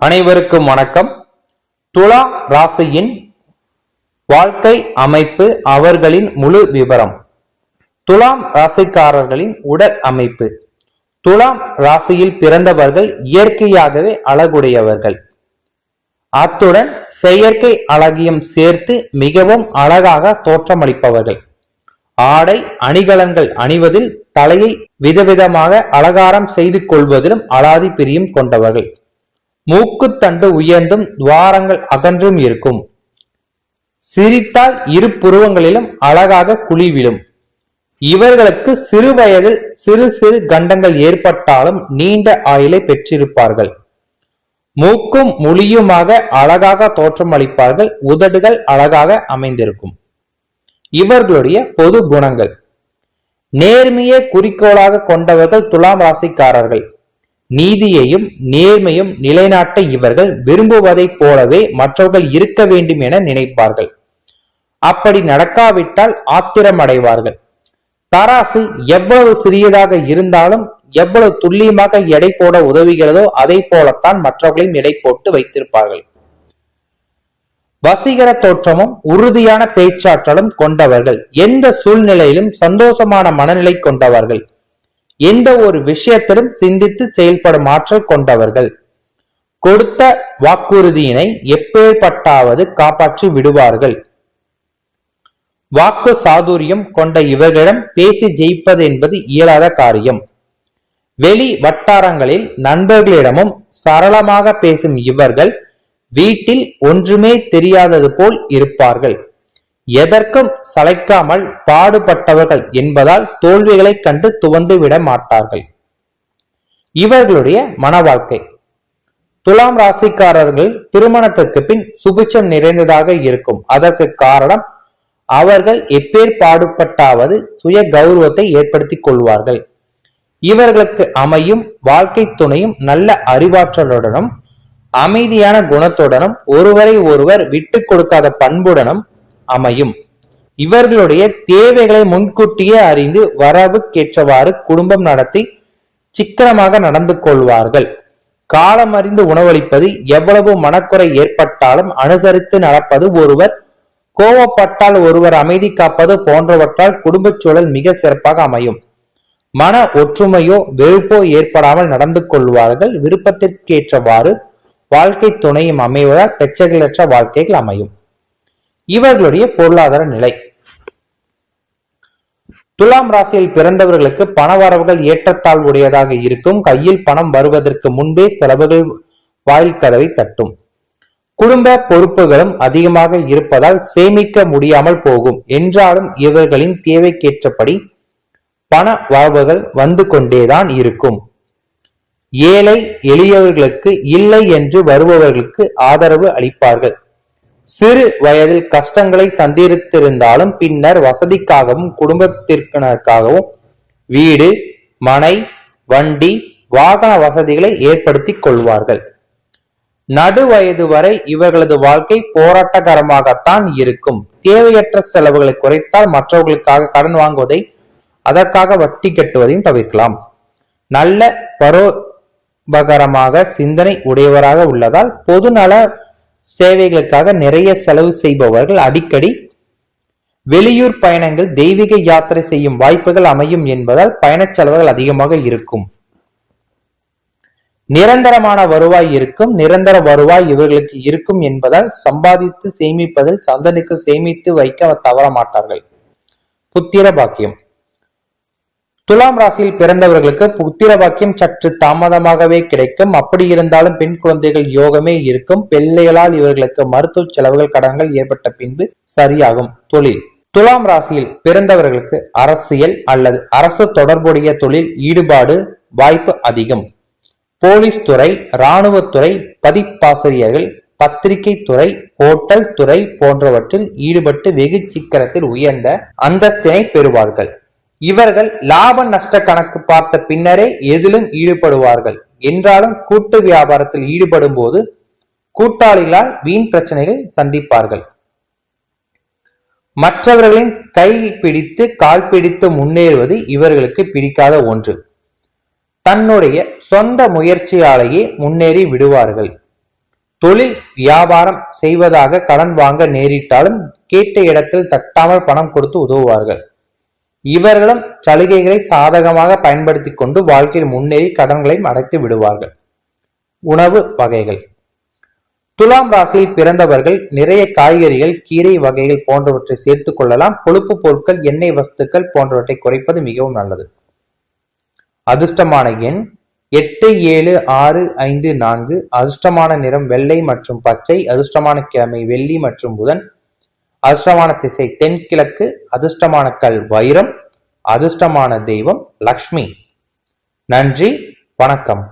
அனைவருக்கும் வணக்கம். துலா ராசியின் வாழ்க்கை அமைப்பு அவர்களின் முழு விவரம் துலாம் ராசிக்காரர்களின் உடல் அமைப்பு. துலாம் ராசியில் பிறந்தவர்கள் இயற்கையாகவே அழகுடையவர்கள். அத்துடன் செயற்கை அழகியம் சேர்த்து மிகவும் அழகாக தோற்றமளிப்பவர்கள். ஆடை அணிகலன்கள் அணிவதில் தலையை விதவிதமாக அலங்காரம் செய்து கொள்வதிலும் அலாதி பிரியும் கொண்டவர்கள். மூக்குத்தண்டு உயர்ந்தும் துவாரங்கள் அகன்றும் இருக்கும். சிரித்தால் இரு புருவங்களிலும் அழகாக குழிவிடும் இவர்களுக்கு சிறு வயதில் சிறு சிறு கண்டங்கள் ஏற்பட்டாலும் நீண்ட ஆயுளை பெற்றிருப்பார்கள். மூக்கும் மொழியுமாக அழகாக தோற்றமளிப்பார்கள் உதடுகள் அழகாக அமைந்திருக்கும். இவர்களுடைய பொது குணங்கள். நேர்மையை குறிக்கோளாக கொண்டவர்கள் துலாம் ராசிக்காரர்கள். நீதியையும் நேர்மையும் நிலைநாட்ட இவர்கள் விரும்புவதைப் போலவே மற்றவர்கள் இருக்க வேண்டும் என நினைப்பார்கள். அப்படி நடக்காவிட்டால் ஆத்திரமடைவார்கள். தராசு எவ்வளவு சிறியதாக இருந்தாலும் எவ்வளவு துல்லியமாக எடை போட உதவுகிறதோ அதை போலத்தான் மற்றவர்களையும் எடை போட்டு வைத்திருப்பார்கள். வசீகர தோற்றமும் உறுதியான பேச்சாற்றலும் கொண்டவர்கள். எந்த சூழ்நிலையிலும் சந்தோஷமான மனநிலை கொண்டவர்கள். எந்த ஒரு விஷயத்திலும் சிந்தித்து செயல்படும் ஆற்றல் கொண்டவர்கள். கொடுத்த வாக்குறுதியினை எப்பேற்பட்டாவது காப்பாற்றி விடுவார்கள். வாக்கு சாதுரியம் கொண்ட இவர்களிடம் பேசி ஜெயிப்பது என்பது இயலாத காரியம். வெளி வட்டாரங்களில் நண்பர்களிடமும் சரளமாக பேசும் இவர்கள் வீட்டில் ஒன்றுமே தெரியாதது போல் இருப்பார்கள். எதற்கும் சளைக்காமல் பாடுபட்டவர்கள் என்பதால் தோல்விகளைக் கண்டு துவந்து விட மாட்டார்கள். இவர்களுடைய மன வாழ்க்கை துலாம் ராசிக்காரர்கள் திருமணத்திற்கு பின் சுபிச்சம் நிறைந்ததாக இருக்கும். அதற்கு காரணம் அவர்கள் எப்பேர் பாடுபட்டாவது சுய கௌரவத்தை ஏற்படுத்திக் கொள்வார்கள். இவர்களுக்கு அமையும் வாழ்க்கை துணையும் நல்ல அறிவாற்றலுடனும் அமைதியான குணத்துடனும் ஒருவரை ஒருவர் விட்டு கொடுக்காத பண்புடனும் அமையும். இவர்களுடைய தேவைகளை முன்கூட்டியே அறிந்து வரவுக்கேற்றவாறு குடும்பம் நடத்தி சிக்கனமாக நடந்து கொள்வார்கள். காலம் அறிந்து உணவளிப்பது எவ்வளவு மனக்குறை ஏற்பட்டாலும் அனுசரித்து நடப்பது ஒருவர் கோவப்பட்டால் ஒருவர் அமைதி காப்பது போன்றவற்றால் குடும்பச் சூழல் மிக சிறப்பாக அமையும். மன ஒற்றுமையோ வெறுப்போ ஏற்படாமல் நடந்து கொள்வார்கள். விருப்பத்திற்கேற்றவாறு வாழ்க்கை துணையும் அமைவதால் பிரச்சனைகளற்ற வாழ்க்கைகள் அமையும். இவர்களுடைய பொருளாதார நிலை. துலாம் ராசியில் பிறந்தவர்களுக்கு பண வரவுகள் ஏற்றத்தாழ்வுடையதாக இருக்கும். கையில் பணம் வருவதற்கு முன்பே செலவுகள் வாயில் கதவை தட்டும். குடும்ப பொறுப்புகளும் அதிகமாக இருப்பதால் சேமிக்க முடியாமல் போகும். என்றாலும் இவர்களின் தேவைக்கேற்றபடி பண வரவுகள் வந்து கொண்டேதான் இருக்கும். ஏழை எளியவர்களுக்கு இல்லை என்று வருபவர்களுக்கு ஆதரவு அளிப்பார்கள். சிறு வயதில் கஷ்டங்களை சந்தித்திருந்தாலும் பின்னர் வசதிக்காகவும் குடும்பத்திற்காகவும் வீடு மனை வண்டி வாகன வசதிகளை ஏற்படுத்திக் கொள்வார்கள். நடு வயது வரை இவர்களது வாழ்க்கை போராட்டகரமாகத்தான் இருக்கும். தேவையற்ற செலவுகளை குறைத்தால் மற்றவர்களுக்காக கடன் வாங்குவதை அதற்காக வட்டி கட்டுவதையும் தவிர்க்கலாம். நல்ல பரோபகரமாக சிந்தனை உடையவராக உள்ளதால் பொதுநல சேவைகளுக்காக நிறைய செலவு செய்பவர்கள் அடிக்கடி வெளியூர் பயணங்கள் தெய்வீக யாத்திரை செய்யும் வாய்ப்புகள் அமையும் என்பதால் பயணச் செலவுகள் அதிகமாக இருக்கும். நிரந்தரமான வருவாய் இருக்கும். நிரந்தர வருவாய் இவர்களுக்கு இருக்கும் என்பதால் சம்பாதித்து சேமிப்பதில் சந்தனுக்கு சேமித்து வைக்க தவற மாட்டார்கள் புத்திர பாக்கியம். துலாம் ராசியில் பிறந்தவர்களுக்கு புத்திர வாக்கியம் சற்று தாமதமாகவே கிடைக்கும். அப்படி இருந்தாலும் பெண் குழந்தைகள் யோகமே இருக்கும். பிள்ளைகளால் இவர்களுக்கு மருத்துவ செலவுகள் கடன்கள் ஏற்பட்ட பின்பு சரியாகும். தொழில். துலாம் ராசியில் பிறந்தவர்களுக்கு அரசியல் அல்லது அரசு தொடர்புடைய தொழில் ஈடுபாடு வாய்ப்பு அதிகம். போலீஸ் துறை இராணுவத்துறை பதிப்பாசிரியர்கள் பத்திரிகை துறை ஹோட்டல் துறை போன்றவற்றில் ஈடுபட்டு வெகு சீக்கிரத்தில் உயர்ந்த அந்தஸ்தினை பெறுவார்கள். இவர்கள் லாப நஷ்ட கணக்கு பார்த்த பின்னரே எதிலும் ஈடுபடுவார்கள். என்றாலும் கூட்டு வியாபாரத்தில் ஈடுபடும் போது கூட்டாளிகளால் வீண் பிரச்சனைகள் சந்திப்பார்கள். மற்றவர்களின் கை பிடித்து கால் பிடித்து முன்னேறுவது இவர்களுக்கு பிடிக்காத ஒன்று. தன்னுடைய சொந்த முயற்சியாலேயே முன்னேறி விடுவார்கள். தொழில் வியாபாரம் செய்வதாக கடன் வாங்க நேரிட்டாலும் கேட்ட இடத்தில் தட்டாமல் பணம் கொடுத்து உதவுவார்கள். இவர்களும் சலுகைகளை சாதகமாக பயன்படுத்தி கொண்டு வாழ்க்கையில் முன்னேறி கடன்களை அடைத்து விடுவார்கள். உணவு வகைகள். துலாம் ராசியில் பிறந்தவர்கள் நிறைய காய்கறிகள் கீரை வகைகள் போன்றவற்றை சேர்த்துக் கொள்ளலாம். கொழுப்பு பொருட்கள் எண்ணெய் வஸ்துக்கள் போன்றவற்றை குறைப்பது மிகவும் நல்லது. அதிர்ஷ்டமான எண் எட்டு ஏழு ஆறு ஐந்து நான்கு. அதிர்ஷ்டமான நிறம் வெள்ளை மற்றும் பச்சை. அதிர்ஷ்டமான கிழமை வெள்ளி மற்றும் புதன். அதிர்ஷ்டமான திசை தென்கிழக்கு அதிர்ஷ்டமான கல் வைரம் அதிர்ஷ்டமான தெய்வம் லக்ஷ்மி. நன்றி வணக்கம்.